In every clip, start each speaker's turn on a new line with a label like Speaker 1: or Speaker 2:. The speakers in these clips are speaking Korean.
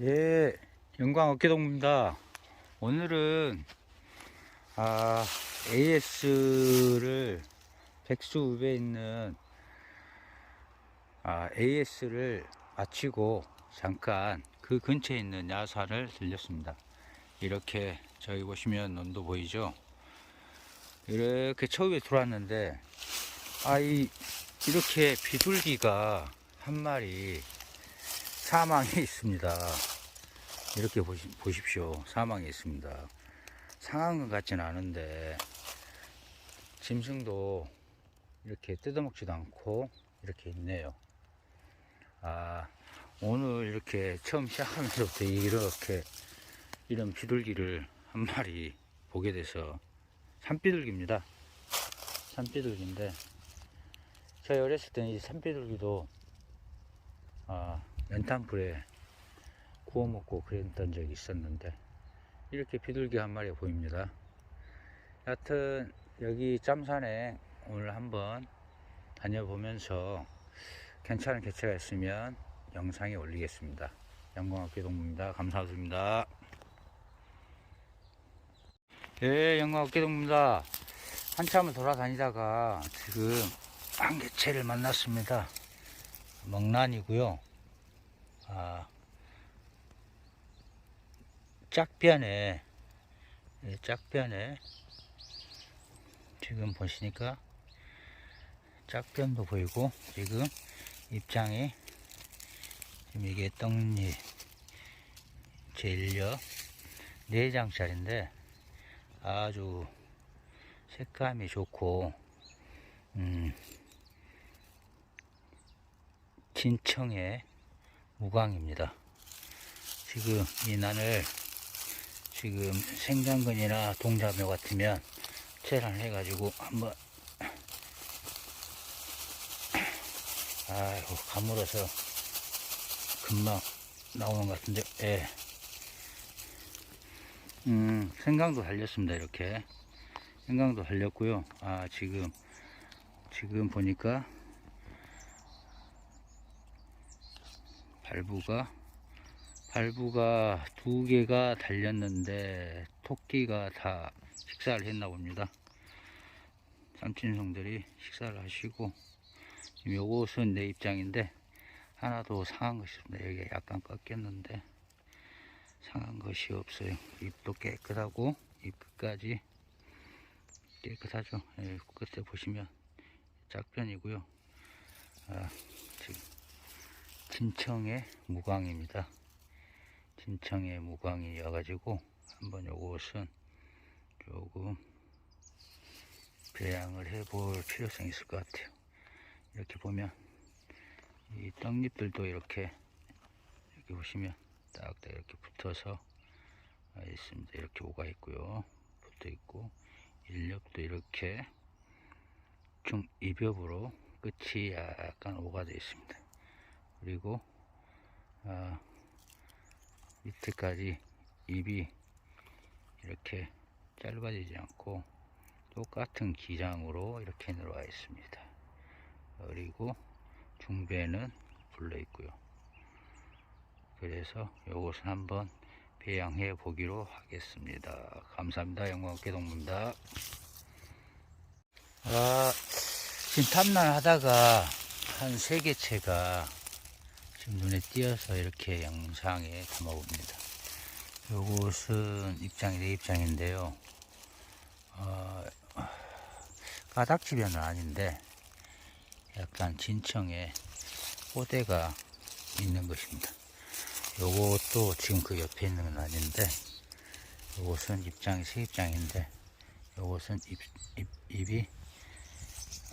Speaker 1: 예, 영광 어깨동입니다. 오늘은 아, AS를 백수 읍에 있는 아, AS를 마치고 잠깐 그 근처에 있는 야산을 들렸습니다. 이렇게 저기 보시면 논도 보이죠? 이렇게 처음에 들어왔는데 아이 이렇게 비둘기가 한 마리 사망에 있습니다. 이렇게 보시, 보십시오. 사망에 있습니다. 상한 것 같지는 않은데 짐승도 이렇게 뜯어먹지도 않고 이렇게 있네요. 아 오늘 이렇게 처음 시작하면서부터 이렇게 이런 비둘기를 한 마리 보게 돼서 산비둘기입니다. 산비둘기인데 저희 어렸을 때는 이 산비둘기도 아, 연탄불에 구워 먹고 그랬던 적이 있었는데 이렇게 비둘기 한 마리 보입니다. 여하튼 여기 짬산에 오늘 한번 다녀보면서 괜찮은 개체가 있으면 영상에 올리겠습니다. 영광학교 동무입니다. 감사드립니다. 예, 영광학교 동무입니다. 한참을 돌아다니다가 지금 한 개체를 만났습니다. 먹란이고요. 아, 짝변에 예, 짝변에 지금 보시니까 짝변도 보이고 지금 입장이 지금 이게 떡잎 젤려 4장짜리인데 아주 색감이 좋고 음, 진청의 무광입니다. 지금 이 난을 지금 생장근이나 동자묘 같으면 체란해 가지고 한번 아이고 가물어서 금방 나오는 것 같은데 예. 음 생강도 달렸습니다 이렇게 생강도 달렸고요 아 지금 지금 보니까 발부가 발부가 두 개가 달렸는데 토끼가 다 식사를 했나 봅니다. 삼친송들이 식사를 하시고 요것은 내 입장인데 하나도 상한 것이 없습니다. 여기 약간 꺾였는데 상한 것이 없어요. 잎도 깨끗하고 잎 끝까지 깨끗하죠. 예, 끝에 보시면 짝변이고요. 아, 지금 진청의 무광입니다. 진청의 무광이여가지고 한번 요것은 조금 배양을 해볼 필요성이 있을 것 같아요. 이렇게 보면 이 떡잎들도 이렇게 이렇게 보시면 딱딱 이렇게 붙어서 있습니다. 이렇게 오가 있고요. 붙어 있고 일렵도 이렇게 중이벽으로 끝이 약간 오가 되어 있습니다. 그리고 아, 밑에까지 입이 이렇게 짧아지지 않고 똑같은 기장으로 이렇게 들어와 있습니다. 그리고 중배는 불러 있고요. 그래서 이것은 한번 배양해 보기로 하겠습니다. 감사합니다. 영광학교 동무입니다. 아, 지금 탐날 하다가 한 세 개체가 눈에 띄어서 이렇게 영상에 담아봅니다. 요것은 입장이 내 입장인데요. 어, 까닥지변은 아닌데 약간 진청에 꼬대가 있는 것입니다. 요것도 지금 그 옆에 있는 건 아닌데 요것은 입장이 새 입장인데 요것은 입, 입, 입이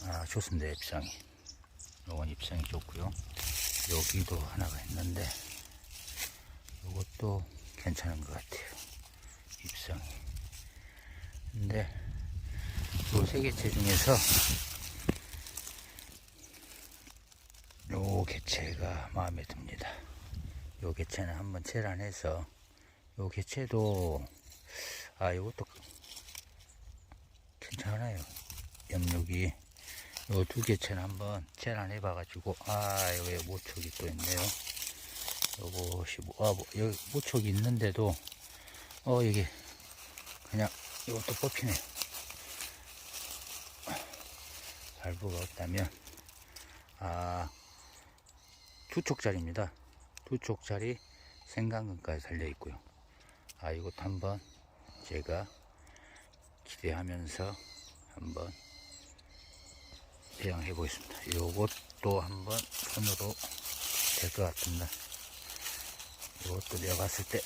Speaker 1: 아, 좋습니다 입장이 요건 입장이 좋고요 여기도 하나가 있는데 이것도 괜찮은 것 같아요. 입성이. 근데 요 세 개체 중에서 요 개체가 마음에 듭니다. 요 개체는 한번 체란해서 요 개체도 아 이것도 괜찮아요. 염력이 요두 개체는 한번 체란해 봐가지고 아 여기 모촉이 또 있네요. 요것이 뭐, 아, 뭐, 여기 모촉이 있는데도 어 여기 그냥 이것도 뽑히네요. 발부가 없다면 아 두 촉짜리입니다. 두 촉짜리 생강근까지 달려 있고요. 아 이것도 한번 제가 기대하면서 한번 배양해 보겠습니다 요것도 한번 손으로 될 것 같습니다 이것도 내가 봤을 때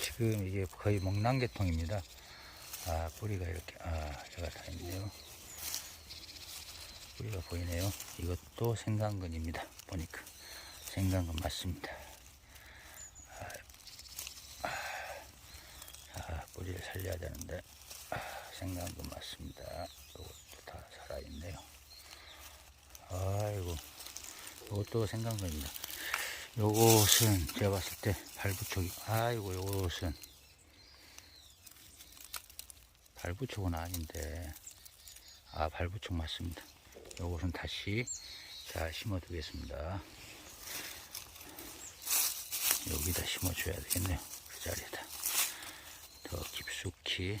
Speaker 1: 지금 이게 거의 목난개통입니다. 아 뿌리가 이렇게 아 제가 다 있네요. 뿌리가 보이네요. 이것도 생강근입니다. 보니까 생강근 맞습니다. 아, 뿌리를 살려야 되는데 아, 생강근 맞습니다. 이것도 다 살아있네요. 아이고 이것도 생강근입니다. 요것은 제가 봤을 때 발부촉이 아이고 요것은 발부촉은 아닌데 아 발부촉 맞습니다 요것은 다시 자 심어 두겠습니다 여기다 심어 줘야 되겠네요 그 자리에다 더 깊숙이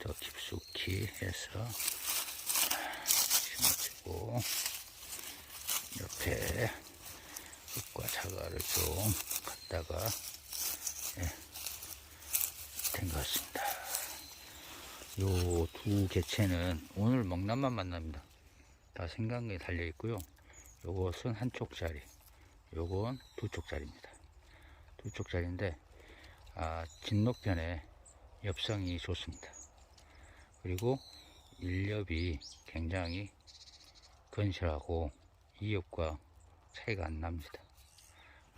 Speaker 1: 더 깊숙이 해서 심어주고 옆에 흙과 자갈을 좀 갖다가 예, 같습니다. 요 두 개체는 오늘 먹남만 만납니다. 다 생강에 달려 있고요. 요것은 한 쪽짜리, 요건 두 쪽짜리입니다. 두 쪽짜리인데 아, 진녹변에 엽성이 좋습니다. 그리고 일엽이 굉장히 건실하고 이엽과 차이가 안 납니다.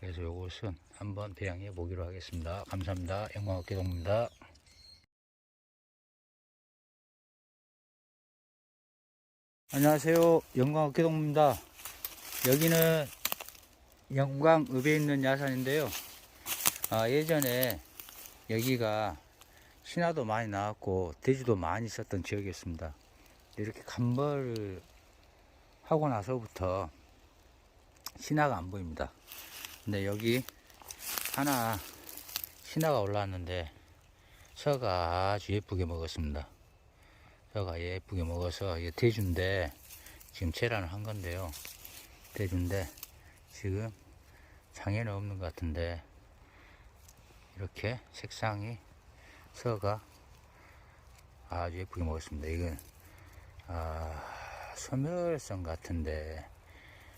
Speaker 1: 그래서 이것은 한번 배양해 보기로 하겠습니다. 감사합니다. 영광학계동입니다. 안녕하세요. 영광학계동입니다. 여기는 영광읍에 있는 야산인데요. 아, 예전에 여기가 신화도 많이 나왔고 돼지도 많이 있었던 지역이었습니다. 이렇게 간벌을 하고 나서부터 신화가 안 보입니다. 근데 여기 하나 신화가 올라왔는데 서가 아주 예쁘게 먹었습니다. 서가 예쁘게 먹어서 이게 대주인데 지금 체란을 한 건데요. 대주인데 지금 장애는 없는 것 같은데 이렇게 색상이 서가 아주 예쁘게 먹었습니다. 이건 아, 소멸성 같은데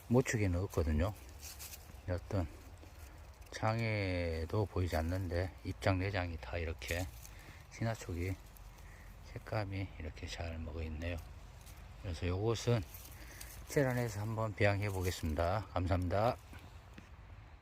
Speaker 1: 모축에는 없거든요. 어떤 장애도 보이지 않는데 입장 내장이 다 이렇게 신화촉이 색감이 이렇게 잘 먹어 있네요. 그래서 요것은 체란해서 한번 배양해 보겠습니다. 감사합니다.